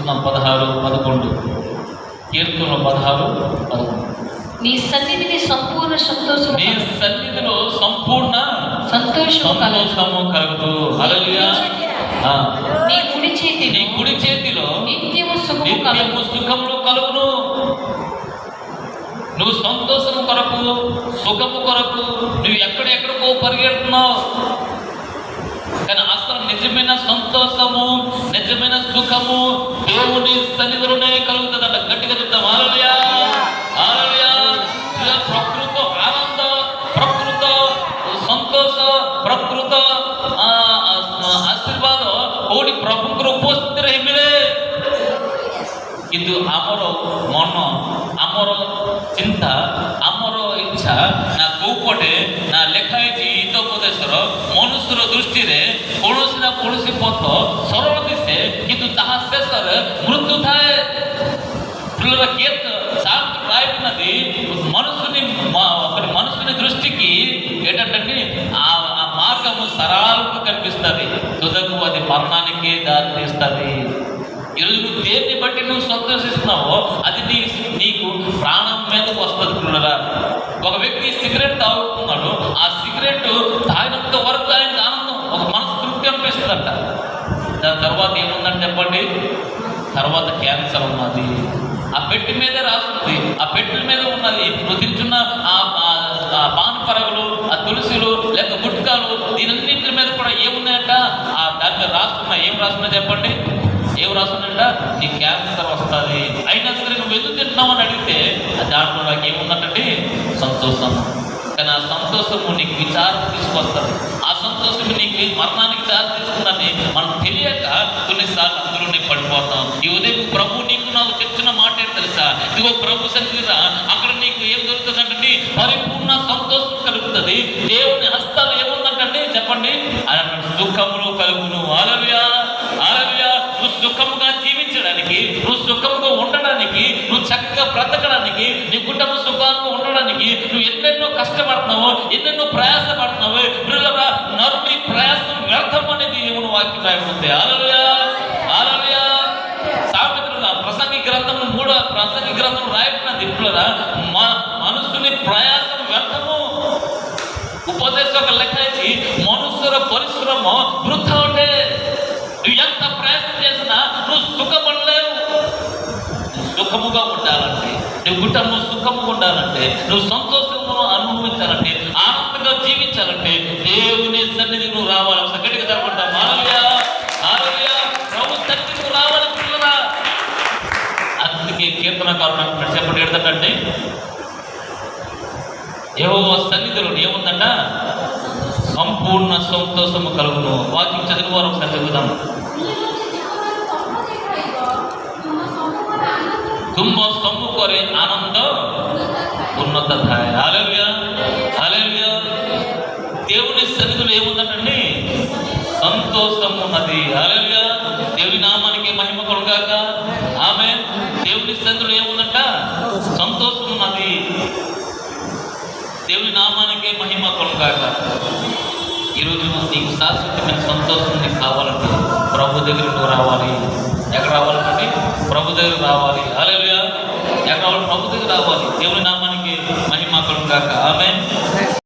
చూస్తున్నాం పదహారు పదకొండు. కీర్తనలు పదహారు పదకొండు. నీ సన్నిధిని సంపూర్ణ సంతోషము నీ సన్నిధిలో సంపూర్ణ సంతోషము నీ కుడి చేతి నీ కుడి చేతిలో నిత్యము సుఖము కలదు నిత్యము సుఖములు కలుగును. నువ్వు సంతోషము కొరకు సుఖము కొరకు నువ్వు ఎక్కడెక్కడికో పరిగెడుతున్నావు. కానీ అసలు నిజమైన సంతోషము నిజమైన సుఖము ପ୍ରତି ମିଳେ କିନ୍ତୁ ଆମର ମନ ଆମର ଚିନ୍ତା ଆମର ଇଚ୍ଛା ନା କୋଉ ପଟେ ନା ଲେଖା ହେଇଛି ଇତ ଉପଦେଶର ମନୁଷ୍ୟ ଦୃଷ୍ଟିରେ କୌଣସି ନା କୌଣସି ପଥ మరణానికి దారి తీస్తుంది ఈరోజు నువ్వు దేన్ని బట్టి నువ్వు సంతోషిస్తున్నావో అది నీ నీకు ప్రాణం మీదకు వస్తుంది పిల్లరా ఒక వ్యక్తి సిగరెట్ తాగుతున్నాడు ఆ సిగరెట్ తాగినంత వరకు ఆయనకు ఆనందం ఒక మనసు తృప్తి అనిపిస్తుందంట. దాని తర్వాత ఏముందని చెప్పండి తర్వాత క్యాన్సర్ ఉన్నది. ఆ పెట్టి మీద రాస్తుంది ఆ పెట్టెల మీద ఉన్నది. నువ్వు ఆ ఆ- ఆ పాన్ పరగలు ఆ తులసిలు లేక గుట్కాలు దీనన్నింటి మీద కూడా ఏమున్నాయంట ఆ దాని మీద రాస్తున్నా చెప్పండి? ఏం రాసుకున్నా నీ క్యాన్సర్ వస్తుంది. అయినా సరే నువ్వు ఎందుకు తింటున్నావు అని అడిగితే ఆ దాంట్లో నాకు ఏముందంటే సంతోషం. కానీ ఆ సంతోషము నీకు విచారం తీసుకొస్తుంది. ఆ సంతోషం నీకు మరణానికి దారి తీసుకుందని మనం తెలియక కొన్నిసార్లు అందులోనే పడిపోతాం. ఈ ఉదయం ప్రభు నీకు నాకు చెప్తున్న మాట ఏంటి తెలుసా? ఇదిగో ప్రభు సన్నిధిరా అక్కడ నీకు ఏం దొరుకుతుందంటే పరిపూర్ణ సంతోషం కలుగుతుంది. దేవుని హస్తాలు ఏముందంటే చెప్పండి? ఆయన సుఖములు కలుగును ఆలవ్యా ఆలవ్యా నువ్వు సుఖముగా జీవించడానికి నువ్వు సుఖముగా ఉండడానికి నువ్వు చక్కగా బ్రతకడానికి నీ కుటుంబ సుఖంగా ఉండడానికి ఎన్నెన్నో కష్టపడుతున్నావు ఎన్నెన్నో ప్రయాసపడుతున్నావు పిల్లల నరుని ప్రయాసం వ్యర్థం అనేది దేవుని వాక్యం రాయబడింది ఆలలుయా ఆలలుయా సామెతల ప్రసంగి గ్రంథం మూడో ప్రసంగి గ్రంథం రాయబడినది పిల్లల మనుషుని ప్రయాసం వ్యర్థము. ఉపదేశం ఒక లెక్క ఇచ్చి మనుషుల పరిశ్రమ వృద్ధ అంటే నువ్వు ఎంత ప్రయత్నం చేసినా నువ్వు సుఖపడలేవు. సుఖముగా ఉండాలంటే నువ్వు కుటుంబం సుఖముగా ఉండాలంటే నువ్వు సంతోషమును సన్నిధికి నువ్వు రావాలి. ఒక తరపడతావు మానవ్య ఆరోగ్య ప్రభు సన్నిధికి రావాలి పిల్లరా. అందుకే కీర్తనకారుడు అంటున్నాడు చెప్పండి ఏంటంటే ఏవో సన్నిధిలో ఏముందంట? సంపూర్ణ సంతోషము కలుగును. వాకింగ్ చదివి వారు ఒకసారి చదువుదాం. తుమ్మ సొమ్ము కొరే ఆనందం ఉన్నత ధాయ దేవుని సన్నిధి దేవుని ఏముందంటే సంతోషం ఉన్నది. హల్లెలూయా దేవుని నామానికి మహిమ కొడుగాక ఆమె దేవుని సన్నిధిలో ఏముందంట? సంతోషం ఉన్నది. దేవుని నామానికే మహిమ కొడుగాక ఈరోజు నీకు శాశ్వతమైన సంతోషం నీకు కావాలంటే ప్రభు దగ్గరకు రావాలి. ఎక్కడ రావాలంటే ప్రభు దగ్గర రావాలి. హల్లెలూయా ఎక్కడ రావాలి? ప్రభు దగ్గర రావాలి. దేవుని నామానికి మహిమ కొడుగాక ఆమె